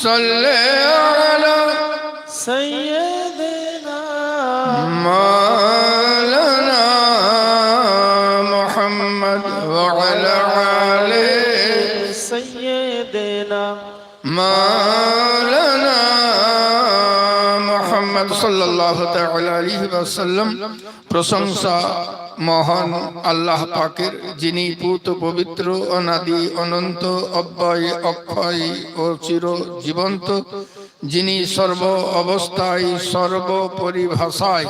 صل على سيدنا مولانا محمد وعلى آله سيدنا مولانا মোহাম্মদ সাল্লাহ আলাইহি ওয়াসাল্লাম প্রশংসা মহান আল্লাহ পাকের, যিনি পুত পবিত্র, অনাদি, অনন্ত, অব্যয়, অক্ষয় ও চির জীবন্ত, যিনি সর্ব অবস্থায়, সর্বপরিভাষায়,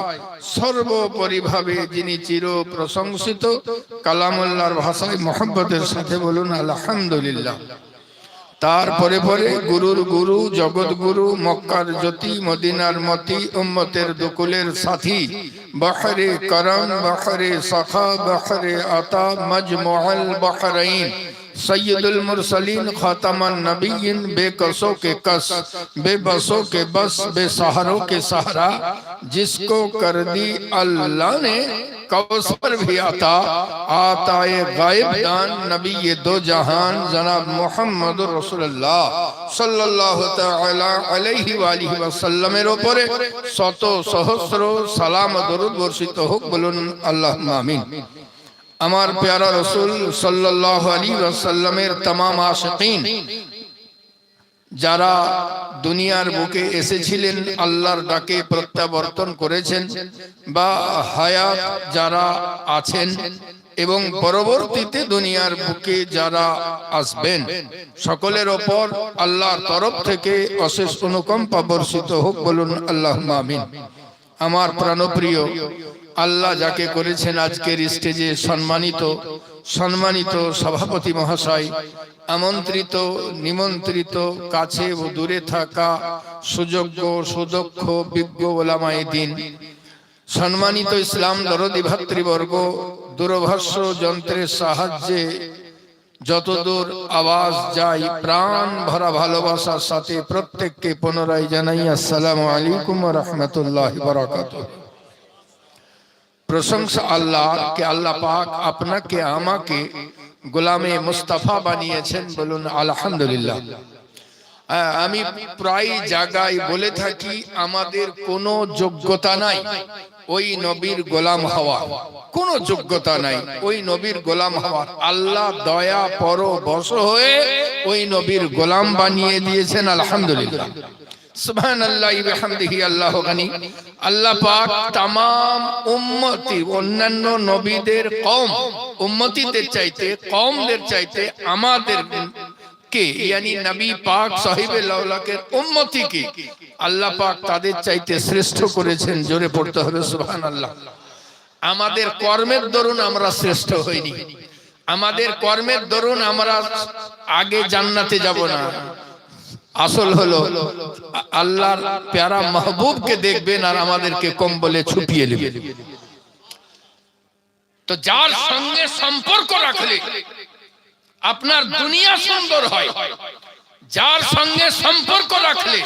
সর্বপরিভাবে যিনি চির প্রশংসিত, কালামুল্লাহর ভাষায় মোহাম্মদের সাথে বলুন আলহামদুলিল্লাহ। তারপরে পরে গুরুর গুরু জগৎ গুরু মক্কার জ্যোতি, মদিনার মতি, উম্মতের দুকুলের সাথী। বহরে করম, বহরে সখা, বহরে আতা মজমহল বহরাইন। سید المرسلین خاتم النبیین، بے کسوں کے کس، بے بسوں کے بس، بے سہروں کے سہرا جس کو کر دی اللہ نے، کوثر بھی آتا آتا اے غائب دان نبی دو جہان، جناب محمد رسول اللہ صلی اللہ تعالی علیہ وآلہ وسلم رو پورے سوتو سہسرو سلام درود ورشیت حق بلن اللہ مامین আমার প্যারা রসুল সাল্লাহ আলী ওয়াসাল্লামের তামাম আশিকিন। যারা দুনিয়ার বুকে এসেছিলেন আল্লাহর ডাকে প্রত্যাবর্তন করেছেন বা হায়াত যারা আছেন এবং পরবর্তীতে দুনিয়ার বুকে যারা আসবেন সকলের ওপর আল্লাহর তরফ থেকে অশেষ অনুকম্পা বর্ষিত হোক বলুন আল্লাহ আমিন। আমার প্রাণপ্রিয়, আল্লাহ যাকে করেছেন আজকের স্টেজে সম্মানিত সম্মানিত সভাপতি মহাশয়, আমন্ত্রিত, নিমন্ত্রিত, কাছে ও দূরে থাকা সুযোগ্য, সুদক্ষ, বিজ্ঞ ওলামায় দিন, সম্মানিত ইসলাম দরদি ভাতৃবর্গ, দূরভাষ্য যন্ত্রের সাহায্যে যতদূর আওয়াজ যায়, প্রাণ ভরা ভালোবাসার সাথে প্রত্যেককে পুনরায় জানাই, আসসালামু আলাইকুম রহমতুল্লাহ বরাকাত প্রশংসা আল্লাহ কে আল্লাহ পাক আপনাকে, আমাকে গোলামে মুস্তাফা বানিয়েছেন বলুন, আলহামদুলিল্লাহ। আমি প্রায় জায়গায় বলে থাকি, আমাদের কোনো যোগ্যতা নাই। ওই নবীর গোলাম হওয়া। কোনো যোগ্যতা নাই। ওই নবীর গোলাম হওয়ার আল্লাহ দয়া পর বশ হয়ে ওই নবীর গোলাম বানিয়ে দিয়েছেন, আলহামদুলিল্লাহ। আল্লাহ আল্লাহ অন্যান্য নবীদের কম চাইতে কমদের চাইতে আমাদের কে? ইয়ানি নবী পাক সাহিবে লাউলাকের উম্মতি কে? আল্লাহ পাক তাদের চাইতে শ্রেষ্ঠ করেছেন, জোরে পড়তে হবে সুবহান আল্লাহ আমাদের কর্মের দরুন আমরা শ্রেষ্ঠ হইনি। আমাদের কর্মের দরুন আমরা আগে জান্নাতে যাব না। আসল হলো, আল্লাহর প্যারা মাহবুবকে দেখবেন আর আমাদেরকে কম বলে ছুপিয়ে নেবেন। তো যার সঙ্গে সম্পর্ক রাখলে আপনার দুনিয়া সুন্দর হয়। যার সঙ্গে সম্পর্ক রাখলে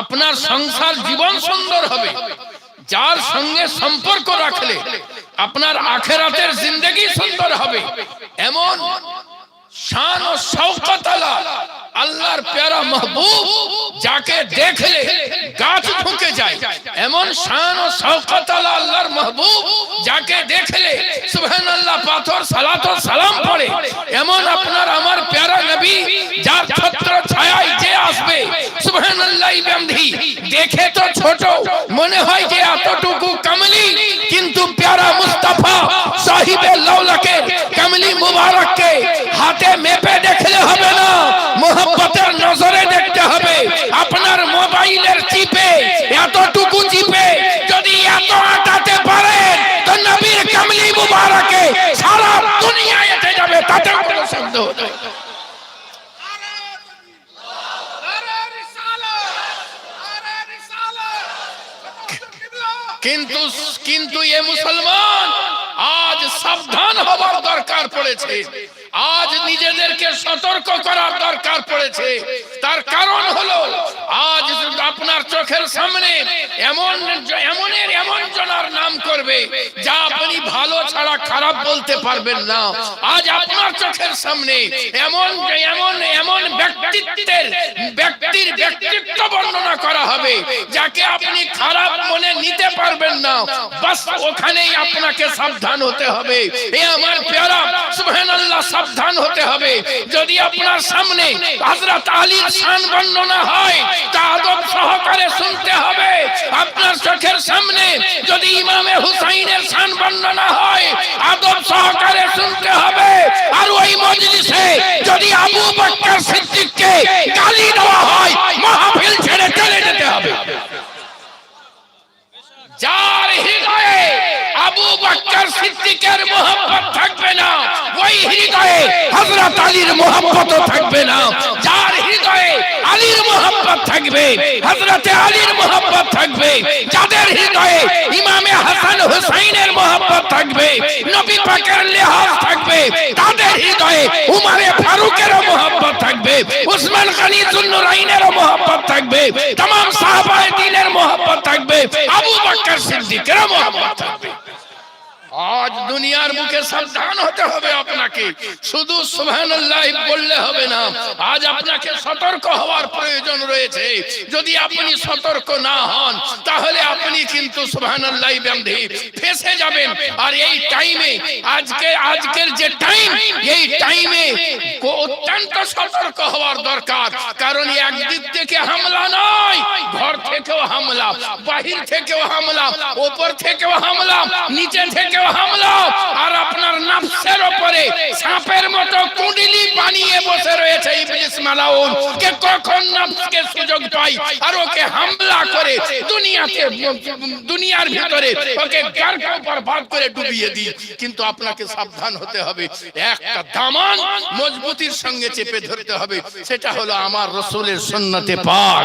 আপনার সংসার জীবন সুন্দর হবে। যার সঙ্গে সম্পর্ক রাখলে আপনার আখেরাতের জিন্দগি সুন্দর হবে। এমন শান ও শওকত আলা আল্লাহর প্যারা মাহবুব। যাকে দেখলে গাছ ঢুকে যায়, এমন শান ও শওকত আলা আল্লাহর মাহবুব, যাকে দেখলে সুবহানাল্লাহ পাথর সালাত ও সালাম পড়ে, এমন আপনার আমার প্যারা নবী, যার ছত্র ছায়ায় যে আসবে, সুবহানাল্লাহ বিহামদিহি দেখে তো ছোট, মনে হয় যে এতটুকু কামলি কিন্তু প্যারা মুস্তাফা সাহিবে লাউলাকে কামলি মুবারককে হাতে মেপে দেখলে হবে না মোহাম্মতের নজরে দেখতে হবে আপনার মোবাইলের চিপে, এতটুকু চিপে যদি এত আটাতে পারেন, তো নবীর কামলি মুবারকে সারা দুনিয়া এতে যাবে, তাতে কোনো সন্দেহ নেই। কিন্তু কিন্তু এ মুসলমান আজ সাবধান হবার দরকার পড়েছে। আজ নিজেদেরকে সতর্ক করার দরকার পড়েছে। তার কারণ হলো, আজ আপনার চোখের সামনে এমন এমনের এমন জনার নাম করবে, যা আপনি ভালো ছাড়া খারাপ বলতে পারবেন না। আজ আপনার চোখের সামনে এমন এমন এমন ব্যক্তিত্বের ব্যক্তিত্ব বর্ণনা করা হবে, যাকে আপনি খারাপ মনে নিতে পারবেন না। বাস ওখানেই আপনাকে সাবধান হতে হবে। এ আমার পেয়ারা, সুবহানাল্লাহ, সাবধান হতে হবে। যদি আপনার সামনে হযরত আলীর শান বর্ণনা হয়, তা আদব সহকারে শুনতে হবে। আপনার চোখের সামনে যদি ইমামে হুসাইনের শান বর্ণনা হয়, আদব সহকারে শুনতে হবে। আর ওই মজলিসে যদি আবু বকর সিদ্দিককে গালি দেওয়া হয় মাহফিল ছেড়ে চলে যেতে হবে। যার হৃদয়ে আবু বকর সিদ্দিকের মোহাম্মত থাকবে না, ওই হৃদয়ে হযরত আলীর মোহাম্মতও থাকবে না। যার হৃদয়ে আলীর মোহাম্মত থাকবে হযরত আলীর মোহাম্মত থাকবে যাদের হৃদয়ে ইমামে হাসান হুসাইনের মোহাম্মত থাকবে নবী পাকের লিহাজ থাকবে তাদের হৃদয়ে উমারে ফারুকেরও মোহাম্মত থাকবে উসমান গনি জুন্নুরাইনেরও মোহাম্মত থাকবে तमाम সাহাবায়ে দ্বীনের মোহাম্মত থাকবে আবু বকর সিদ্দিকেরও মোহাম্মত থাকবে আজ দুনিয়ার মুখে সাবধান হতে হবে আপনাকে। শুধু সুবহানাল্লাহ বললে হবে না, আজ আপনাকে সতর্ক হওয়ার প্রয়োজন রয়েছে। যদি আপনি সতর্ক না হন, তাহলে আপনি কিন্তু সুবহানাল্লাহ ব্যামধি ফেসে যাবেন। আর এই টাইমে আজকে, আজকের যে টাইম এই টাইমে অত্যন্ত সতর্ক হওয়ার দরকার। কারণ একদিক থেকে হামলা নয়, ঘর থেকেও হামলা, বাহির থেকেও হামলা, ওপর থেকেও হামলা, নিচে থেকেও হামলা আর আপনার নাফসের উপরে সাপের মতো বানিয়ে বসে রয়েছে ইবলিস মালাউন। কে কখন নাফসকে সুযোগ আর ওকে হামলা করে দুনিয়াতে, দুনিয়ার ভিতরে ওকে গারকে উপর করে ডুবিয়ে দিই। কিন্তু আপনাকে সাবধান হতে হবে। একটা দামান মজবুতির সঙ্গে চেপে ধরতে হবে। সেটা হলো আমার রসুলের সুন্নতে পাক।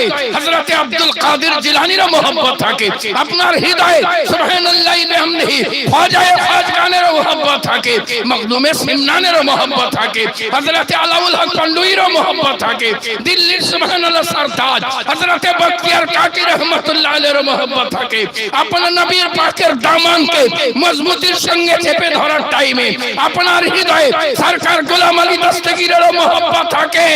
মজবুতির সঙ্গে চেপে ধরার টাইমে আপনার হৃদয়ে সরকার গোলাম আলী দস্তগীরেরও মোহব্বত থাকে।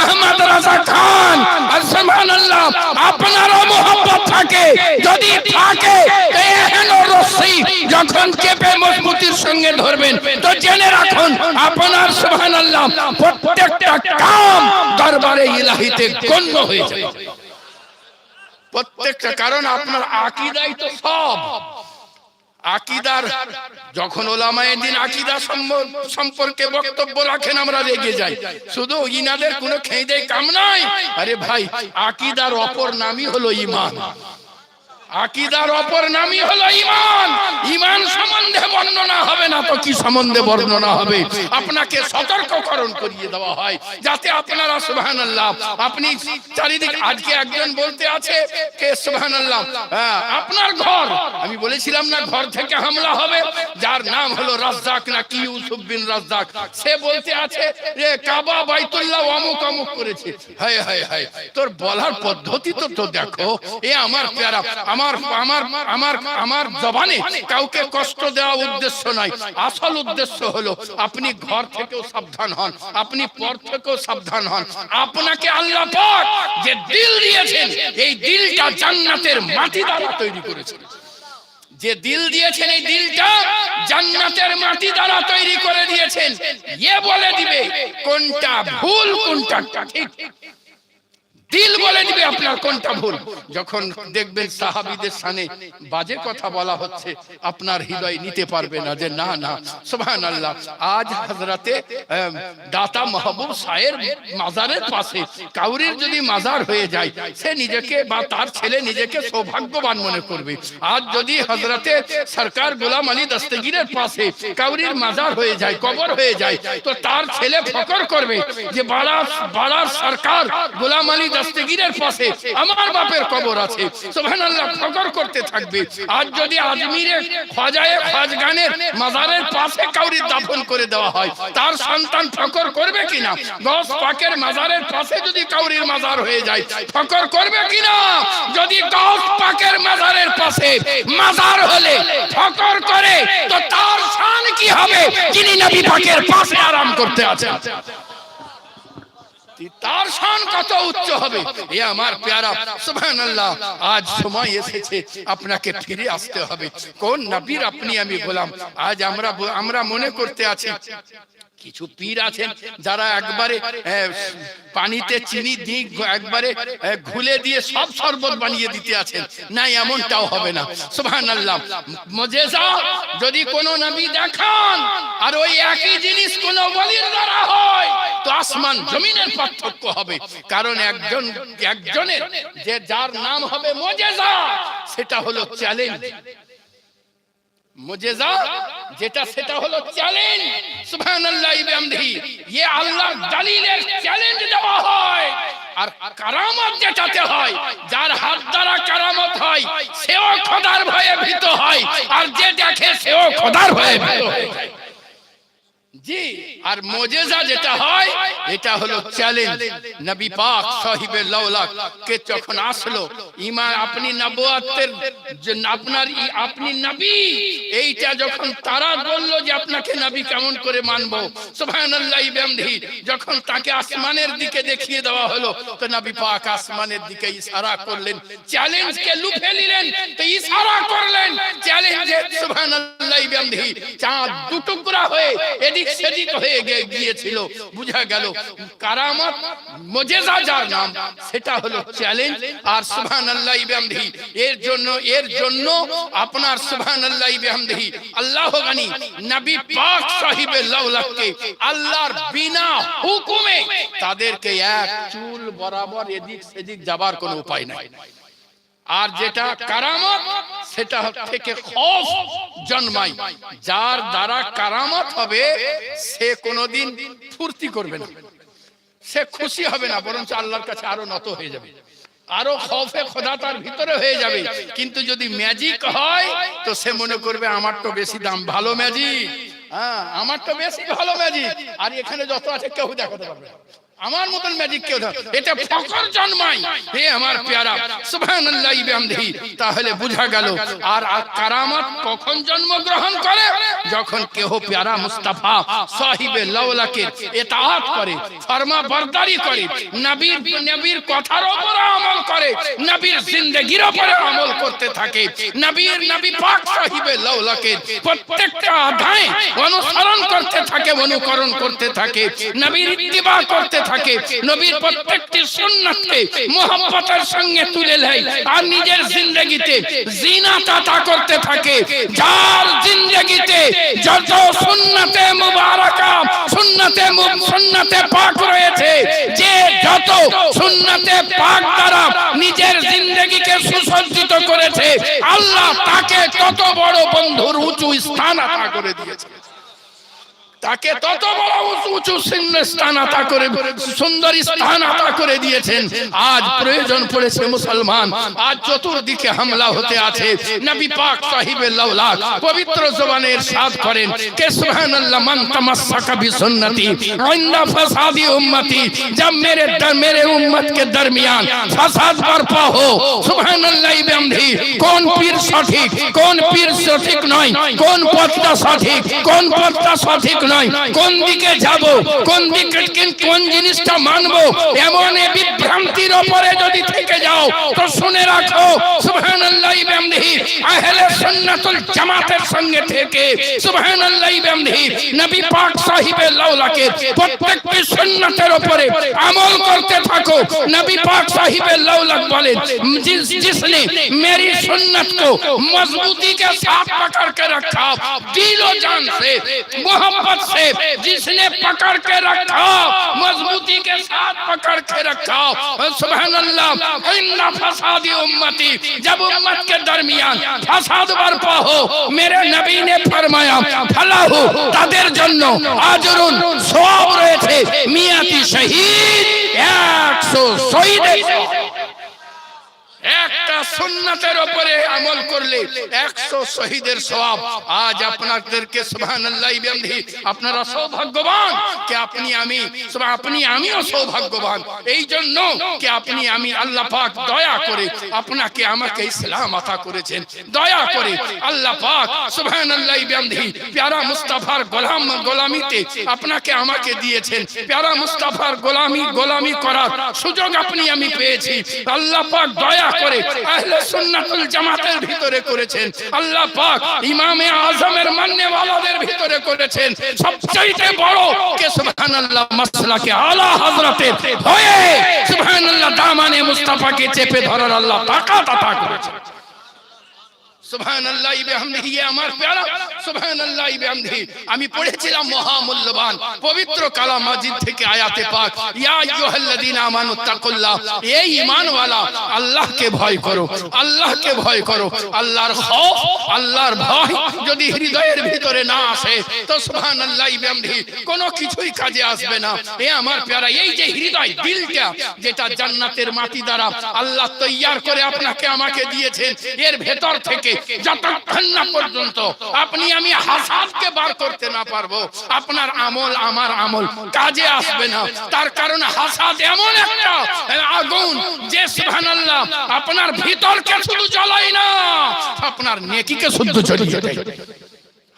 আহমদ রাজা খান আর সুবহানাল্লাহ, আপনারও মোহব্বত থাকে। যদি থাকে এহেন রশ্মি যখন চেপে মজবুতির সঙ্গে ধরবেন। তো জেনে রাখুন, আপনার সুবহানাল্লাহ, প্রত্যেকটা কাম দরবারে ইলাহিতে গণ্য হয়ে যাবে। প্রত্যেকটা, কারণ আপনার আকীদাই তো সব। আকিদার, যখন ওলামায়ে দিন আকিদা সম্পর্কে বক্তব্য রাখেন, আমরা রেগে যাই। শুধু ইনাদের কোনো খেয়ে কাম নাই। আরে ভাই, আকিদার অপর নামই হলো ইমান। আকিদার অপর নামই হলো ইমান ইমান সম্বন্ধে বর্ণনা হবে না তো কি সম্বন্ধে বর্ণনা হবে? আপনাকে সতর্ককরণ করিয়ে দেওয়া হয় যাতে আপনারা সুবহানাল্লাহ আপনি চারিদিক আজকে একজন বলতে আছে কে সুবহানাল্লাহ? হ্যাঁ, আপনার ঘর। আমি বলেছিলাম না ঘর থেকে হামলা হবে যার নাম হলো রাজ্জাক না কি ইউসুফ বিন রাজ্জাক। সে বলতে আছে যে কাবা বাইতুল্লাহ অমুক অমুক করেছে। হায় হায় হায় তোর বলার পদ্ধতি তো তো দেখো। এ আমার প্যারা আমার আমার আমার আমার জবানে কাউকে কষ্ট দেওয়া উদ্দেশ্য নয় আসল উদ্দেশ্য হলো, আপনি ঘর থেকেও সাবধান হন, আপনি পর থেকেও সাবধান হন। আপনাকে আল্লাহ পাক যে দিল দিয়েছেন, এই দিলটা জান্নাতের মাটি দ্বারা তৈরি করেছেন। যে দিল দিয়েছেন, এই দিলটা জান্নাতের মাটি দ্বারা তৈরি করে দিয়েছেন। ইয়ে বলে দিবে, কোনটা ভুল, কোনটা ঠিক? দিল বলে দিবে আপনার কোনটা ভুল? যখন দেখবেন সাহাবীদের সানে বাজে কথা বলা হচ্ছে, আপনার হৃদয় নিতে পারবে না যে না না সুবহান আল্লাহ আজ হজরতে দাতা মাহবুব সায়ের মাজারের পাশে কাউরির যদি মাজার হয়ে যায়, সে নিজেকে বা তার ছেলে নিজেকে সৌভাগ্যবান মনে করবে। আজ যদি হজরতে সরকার গোলাম আলী দস্তগীরের পাশে কাউরির মাজার হয়ে যায়, কবর হয়ে যায়, তো তার ছেলে ফকর করবে যে বাড়া বাড়ার সরকার গোলাম আলী দস্তগীরের পাশে আমার বাপের কবর আছে। সুবহানাল্লাহ ফকর করতে থাকবে। আজ যদি আজমিরে খাজায়ে খাজগানের মাজারের পাশে কাউরির দাফন করে দেওয়া হয়, তার সন্তান ফকর করবে কিনা? গস পাকের মাজারের পাশে যদি কাউরির মাজার হয়ে যায় ফকর করবে কিনা? যদি গস পাকের মাজারের পাশে মাজার হলে ফকর করে, তো তার শান কি হবে? যিনি নবী পাকের পাশে আরাম করতে আছেন। তার শান কত উচ্চ হবে? এ আমার প্যারা, সুবহানাল্লাহ, আজ সময় এসেছে, আপনাকে ফিরে আসতে হবে। কোন নবীর আপনি আমি বললাম আজ আমরা আমরা মনে করতে আছি কিছু পীর আছেন যারা একবারে পানিতে চিনি দিয়ে একবারে ঘুলে দিয়ে সব শরবত বানিয়ে দিতে আছেন। না এমনটাও হবে না। সুবহানাল্লাহ। মুজিজা, যদি কোনো নবী দেখান, আর ওই একই জিনিস কোন ওলির দ্বারা হয়, তো আসমান জমিনের পার্থক্য হবে। কারণ একজন, একজনের যে যার নাম হবে মুজিজা, সেটা হলো চ্যালেঞ্জ। মুজেজা, যেটা সেটা হলো চ্যালেঞ্জ দেওয়া হয়। আর কারামত যেটাতে হয়, যার হাত দ্বারা কারামত হয়, সেও খোদার ভয়ে ভীত হয়। আর যে দেখে সেও খোদার ভয়ে ভীত হয়ে। জি। আর মোজেজা যেটা হয়, এটা হলো চ্যালেঞ্জ নবী পাক সাহিবে লাউলা কে যখন আসলো, ইমান আপনি নবুয়াতের আপনার আপনি নবী, এইটা যখন তারা বলল যে আপনাকে নবী কেমন করে মানবো, সুবহানাল্লাহি বিহামদিহি, যখন তাকে আসমানের দিকে দেখিয়ে দেওয়া হলো, তো নবী পাক আসমানের দিকে ইশারা করলেন চ্যালেঞ্জকে লুফে নিলেন, তো ইশারা চ্যালেঞ্জে বিহামদিহি চাঁদ দুটুকরা হয়ে এদিক সেদিক হয়ে গিয়েছিল। বুঝা গেল, কারামত মুজিজা যার নাম, সেটা হলো চ্যালেঞ্জ আর সুবহানাল্লাহি বিহামদিহি, এর জন্য এর জন্য আপনার সুবহানাল্লাহি বিহামদিহি, আল্লাহ গানি, নবী পাক সাহিবে লাউলাককে আল্লাহর বিনা হুকুমে তাদেরকে এক চুল বরাবর এদিক সেদিক যাবার কোনো উপায় নাই। আর যেটা কারামত সেটা থেকে খৌফ জন্মায়। যার দ্বারা কারামত হবে সে কোনোদিন ফুর্তি করবে না। সে খুশি হবে না বরঞ্চ আল্লাহর কাছে আরও নত হয়ে যাবে। আরও খৌফে খোদা তার ভিতরে হয়ে যাবে। কিন্তু যদি ম্যাজিক হয় তো সে মনে করবে আমার তো বেশি দাম ভালো ম্যাজিক হ্যাঁ আমার তো বেশি ভালো ম্যাজিক আর এখানে যত আছে কেউ দেখাতে পারবে। আমার মতন ম্যাজিক কেউ ধর। এটা ফকর জন্মায়। হে আমার পেয়ারা সুবহানাল্লাহ বিহামদিহি। তাহলে বুঝা গেল আর কারামত কখন জন্মগ্রহণ করে? যখন কেহ পেয়ারা মুস্তাফা সাহিবে লাউলাকে ইতাআত করে ফরমা বরদারি করে নবীর নবীর কথার উপর আমল করে নবীর জিন্দেগির উপরে আমল করতে থাকে নবীর নবী পাক সাহিবে লাউলাকে প্রত্যেকটা আধায় অনুসরণ করতে থাকে অনুকরণ করতে থাকে নবীর ইত্তিবা করতে থাকে নবীর প্রত্যেকটি সুন্নাতকে মোহাম্মতের সঙ্গে তুলে নেয়। আর নিজের জিন্দগিতে জিনা তাতা করতে থাকে। যার জিন্দগিতে যত সুন্নাতে মুবারাকা, সুন্নাতে সুন্নাতে পাক রয়েছে, যে যত সুন্নাতে পাক দ্বারা নিজের জিন্দগিকে সুসজ্জিত করেছে, আল্লাহ তাকে তত বড় বন্ধুর উঁচু স্থান আতা করে দিয়েছে। তাকে তত বড় উঁচু স্থান আতা করে, সুন্দর স্থান আতা করে দিয়েছেন। আজ প্রয়োজন পড়েছে মুসলমান। আজ চতুর্দিকে হামলা হতে আছে। নবী পাক সাহিবে লওলা পবিত্র জবানের সাথ করেন, কে সুবহানাল্লাহ মান তামাসসাকা বিসুন্নতি ইন্না ফাসাদি উম্মতি জব মেরে দর মেরে উম্মত কে দরমিয়ান, ফাসাদ বরপা হো, সুবহানাল্লাহ ইবহামদি কোন পীর সঠিক, কোন পীর সঠিক নয়, কোন পথটা সঠিক, কোন পথটা সঠিক নয় কোন দিকে যাব কোন দিকে কিন- কোন জিনিসটা মানবো এমন এ বিভ্রান্তির ওপরে যদি থেকে যাও তো শুনে রাখো সুবহানাল্লাহ বিহামদিহি আহলে সুন্নাতুল জামাতের সঙ্গে থেকে সুবহানাল্লাহ বিহামদিহি নবী পাক সাহিবের লাউলাকে প্রত্যেকটি সুন্নাতের উপরে আমল করতে থাকো নবী पाक साहिब लौलक बोले जिस जिसने मेरी सुन्नत को मजबूती के साथ पकड़ के रखा दिलो जान से मोहब्बत से जिसने पकड़ के रखा मजबूती के साथ पकड़ के रखा सुबहान अल्लाह इन्ना फसादी उम्मती जब उम्मत के दरमियान फसाद बरपा हो मेरे नबी ने फरमाया फला हो তাদের জন্য আজরুন সওয়াব রয়েছে মিয়াতি শহীদ একশো শহীদের সওয়াব। একটা সুন্নাতের উপরে আমল করলে একশো শহীদের সওয়াব। আজ আপনাদেরকে বিহামদিহি, আপনারা সৌভাগ্যবান কে আপনি আমি আপনি আমিও সৌভাগ্যবান। এই জন্য কে আপনি আমি আল্লাহ পাক দয়া করে আপনাকে আমাকে ইসলাম আতা করেছেন। দয়া করে আল্লাহ পাক বিহামদিহি, প্যারা মুস্তাফার গোলাম গোলামিতে আপনাকে আমাকে দিয়েছেন। প্যারা মুস্তাফার গোলামি গোলামি করার সুযোগ আপনি আমি পেয়েছি। আল্লাহ পাক দয়া করে। আহলে সুন্নাতুল জামাতের ভিতরে করেছেন। আল্লাহ পাক ইমামে আজমের মান্যওয়ালাদের ভিতরে করেছেন। সবচাইতে বড় কে সুবহানাল্লাহ মাসলাকে আলা হযরতের হয়ে সুবহানাল্লাহ দামানে মুস্তাফাকে চেপে ধরার আল্লাহ তাকাত আতা করেছেন। যদি হৃদয়ের ভিতরে না আসে, তো সুবহানাল্লাহ, বিহামদিহি, কোনো কিছুই কাজে আসবে না। এ আমার প্যারা, এই যে হৃদয়, দিলটা, যেটা জান্নাতের মাটি দ্বারা আল্লাহ তৈয়ার করে আপনাকে আমাকে দিয়েছেন, এর ভেতর থেকে যতক্ষণ না পর্যন্ত আপনি আমি হাসাদকে বার করতে না পারব, আপনার আমল আমার আমল, কাজে আসবে না। তার কারণ হাসাদ এমন একটা আগুন যে, সুবহানাল্লাহ, আপনার ভিতরকে শুধু জ্বলাই না, আপনার নেকিকে শুদ্ধ জ্বলিয়ে দেয়।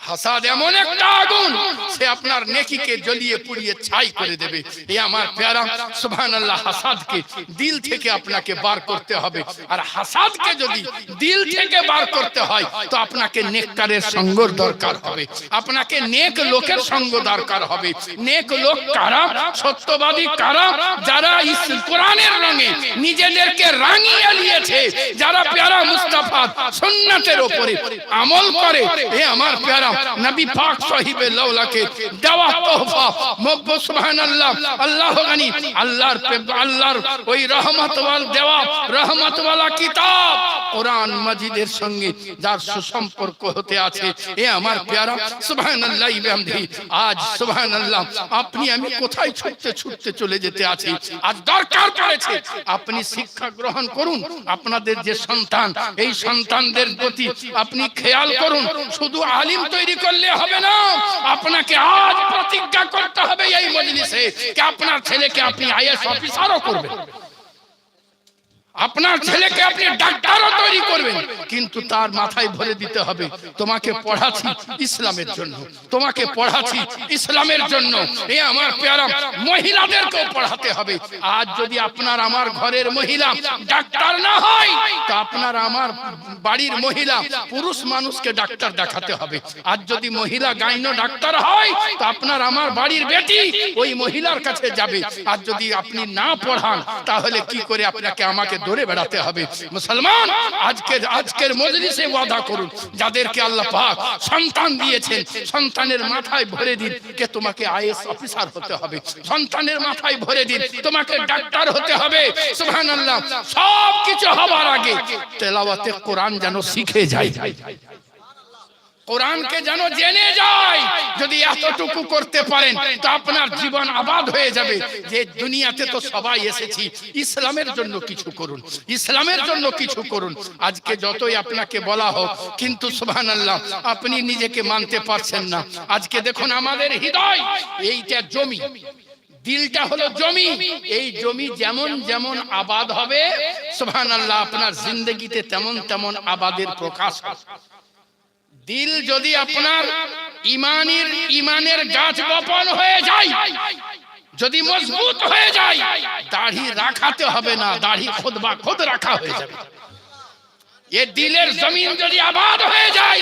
হাসাদ এমন একটা আগুন, সে আপনার নেকিকে জ্বলিয়ে পুড়িয়ে ছাই করে দেবে। এ আমার প্যারা, সুবহানাল্লাহ, হাসাদকে দিল থেকে আপনাকে বার করতে হবে। আর হাসাদকে যদি দিল থেকে বার করতে হয়, তো আপনাকে নেককারের সঙ্গর দরকার হবে। আপনাকে নেক লোকের সঙ্গ দরকার হবে। নেক লোক কারা? সত্যবাদী কারা? যারা ইস, কোরআনের রঙে নিজেদেরকে রাঙিয়ে নিয়েছে, যারা প্যারা মুস্তাফা সুন্নাতের উপরে আমল করে, এ আমার প্যারা নবী পাক সাহিবে লাউলাকে দেওয়া তোহফা মব্ব সুবহানাল্লাহ আল্লাহ গানি আল্লাহর আল্লাহর ওই রহমত ওয়াল দেওয়া রহমত ওয়ালা কিতাব কোরআন মাজিদের সঙ্গে যার সুসম্পর্ক হতে আছে। এ আমার প্যারা সুবহানাল্লাহ বিহামদিহি আজ সুবহানাল্লাহ আপনি আমি কোথায় ছুটতে ছুটতে চলে যেতে আছি? আর দরকার পড়েছে আপনি শিক্ষা গ্রহণ করুন আপনাদের যে সন্তান এই সন্তানদের প্রতি আপনি খেয়াল করুন শুধু আলিম তৈরি করলে হবে না। আপনাকে আজ প্রতিজ্ঞা করতে হবে এই মজলিসে যে আপনার ছেলেকে আপনি আইএস অফিসারও করবেন। আপনার ছেলেকে আপনি ডাক্তারও তৈরি করবেন, কিন্তু তার মাথায় ভরে দিতে হবে, তোমাকে পড়াচ্ছি ইসলামের জন্য, তোমাকে পড়াচ্ছি ইসলামের জন্য। এ আমার পেয়ারা, মহিলাদেরকেও পড়াতে হবে। আজ যদি আপনার আমার ঘরের মহিলা ডাক্তার না হয়, তা আপনার আমার বাড়ির মহিলা পুরুষ মানুষকে ডাক্তার দেখাতে হবে। আজ যদি মহিলা গাইনো ডাক্তার হয়, তো আপনার আমার বাড়ির বেটি ওই মহিলার কাছে যাবে। আর যদি আপনি না পড়ান, তাহলে কি করে আপনাকে আমাকে ধরে বেড়াতে হবে। মুসলমান, আজকের আজকের মজলিসে ওয়াদা করুন। যাদেরকে আল্লাহ পাক সন্তান দিয়েছেন, সন্তানের মাথায় ভরে দিন কে তোমাকে আইএস অফিসার হতে হবে। সন্তানের মাথায় ভরে দিন, তোমাকে ডাক্তার হতে হবে। সুবহানাল্লাহ সব কিছু হবার আগে তেলাওয়াতে কোরআন যেন শিখে যায়। কোরআনকে যেন জেনে যায়, যদি এতটুকু করতে পারেন, তো আপনার জীবন আবাদ হয়ে যাবে। যে দুনিয়াতে তো সবাই এসেছি, ইসলামের জন্য কিছু করুন, ইসলামের জন্য কিছু করুন। আজকে যতই আপনাকে বলা হোক, কিন্তু সুবহানাল্লাহ, আপনি নিজেকে মানতে পারছেন না। আজকে দেখুন আমাদের হৃদয়, এইটা জমি। দিলটা হলো জমি। এই জমি যেমন যেমন আবাদ হবে সুবহান আল্লাহ আপনার জিন্দগিতে তেমন তেমন আবাদের প্রকাশ হবে। দিল যদি আপনার ইমানের ইমানের গাছ বপন হয়ে যায়, যদি মজবুত হয়ে যায়, দাড়ি রাখাতে হবে না, দাড়ি খোদ বা খোদ রাখা হয়ে যাবে। এ দিলের জমিন যদি আবাদ হয়ে যায়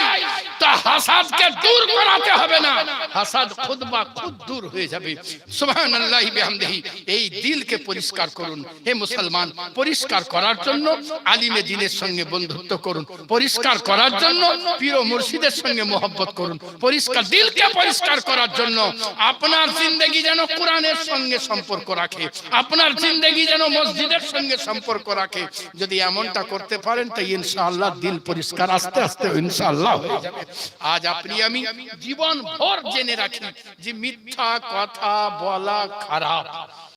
হাসাদকে দূর করাতে হবে না। হাসাদ খুদ খুদ দূর হয়ে যাবে। সুবহানাল্লাহি বিহামদিহি, এই দিলকে পরিষ্কার করুন। হে মুসলমান, পরিষ্কার করার জন্য আলিমে দিনের সঙ্গে বন্ধুত্ব করুন। পরিষ্কার করার জন্য প্রিয় মুর্শিদের সঙ্গে মোহব্বত করুন। পরিষ্কার দিলকে পরিষ্কার করার জন্য আপনার জিন্দগি যেন কোরআনের সঙ্গে সম্পর্ক রাখে। আপনার জিন্দগি যেন মসজিদের সঙ্গে সম্পর্ক রাখে। যদি এমনটা করতে পারেন, তো ইনশাআল্লাহ দিল পরিষ্কার আস্তে আস্তে ইনশাআল্লাহ হয়ে যাবে। আজ আপনি আমি জীবন ভর জেনে রাখি যে মিথ্যা কথা বলা খারাপ।